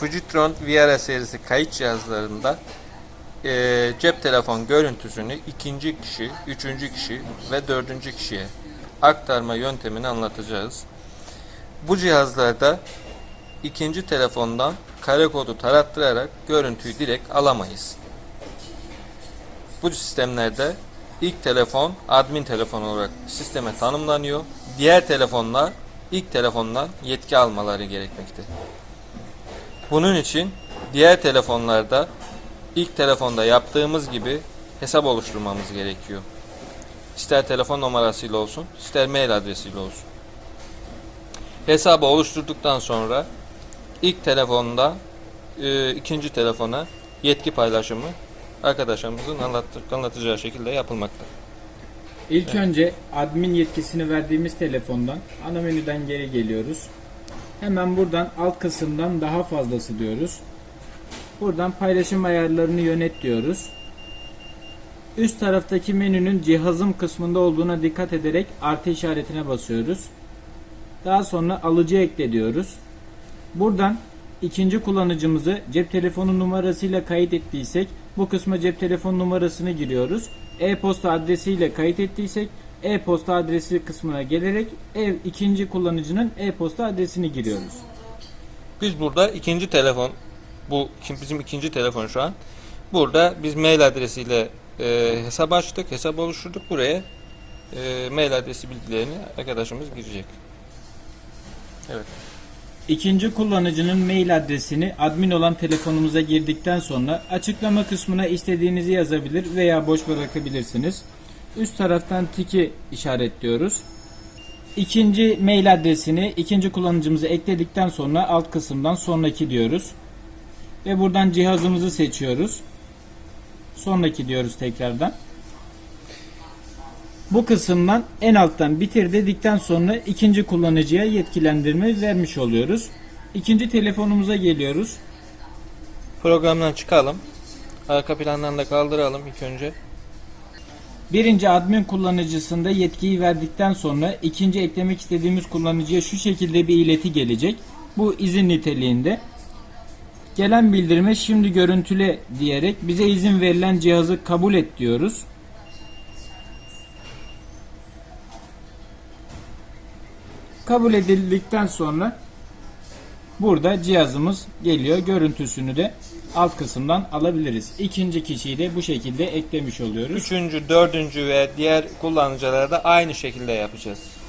Fujitron VR serisi kayıt cihazlarında e, cep telefon görüntüsünü ikinci kişi, üçüncü kişi ve dördüncü kişiye aktarma yöntemini anlatacağız. Bu cihazlarda ikinci telefondan kare kodu tarattırarak görüntüyü direkt alamayız. Bu sistemlerde ilk telefon admin telefon olarak sisteme tanımlanıyor. Diğer telefonlar ilk telefondan yetki almaları gerekmekte. Bunun için diğer telefonlarda ilk telefonda yaptığımız gibi hesap oluşturmamız gerekiyor. İster telefon numarasıyla olsun, ister mail adresiyle olsun. Hesabı oluşturduktan sonra ilk telefonda e, ikinci telefona yetki paylaşımı arkadaşımızın anlattı- anlatacağı şekilde yapılmakta. İlk önce admin yetkisini verdiğimiz telefondan ana menüden geri geliyoruz. Hemen buradan alt kısımdan daha fazlası diyoruz. Buradan paylaşım ayarlarını yönet diyoruz. Üst taraftaki menünün cihazım kısmında olduğuna dikkat ederek artı işaretine basıyoruz. Daha sonra alıcı ekle diyoruz. Buradan ikinci kullanıcımızı cep telefonu numarasıyla kayıt ettiysek bu kısma cep telefon numarasını giriyoruz. E-posta adresiyle kayıt ettiysek e-posta adresi kısmına gelerek ev ikinci kullanıcının e-posta adresini giriyoruz. Biz burada ikinci telefon, bu kim- bizim ikinci telefon şu an. Burada biz mail adresiyle e, hesap açtık, hesap oluşturduk. Buraya e, mail adresi bilgilerini arkadaşımız girecek. Evet. İkinci kullanıcının mail adresini admin olan telefonumuza girdikten sonra açıklama kısmına istediğinizi yazabilir veya boş bırakabilirsiniz. Üst taraftan tiki işaretliyoruz. İkinci mail adresini ikinci kullanıcımıza ekledikten sonra alt kısımdan sonraki diyoruz. Ve buradan cihazımızı seçiyoruz. Sonraki diyoruz tekrardan. Bu kısımdan en alttan bitir dedikten sonra ikinci kullanıcıya yetkilendirme vermiş oluyoruz. İkinci telefonumuza geliyoruz. Programdan çıkalım. Arka plandan da kaldıralım ilk önce. Birinci admin kullanıcısında yetkiyi verdikten sonra ikinci eklemek istediğimiz kullanıcıya şu şekilde bir ileti gelecek. Bu izin niteliğinde. Gelen bildirime şimdi görüntüle diyerek bize izin verilen cihazı kabul et diyoruz. Kabul edildikten sonra burada cihazımız geliyor. Görüntüsünü de alt kısımdan alabiliriz. İkinci kişiyi de bu şekilde eklemiş oluyoruz. Üçüncü, dördüncü ve diğer kullanıcılara da aynı şekilde yapacağız.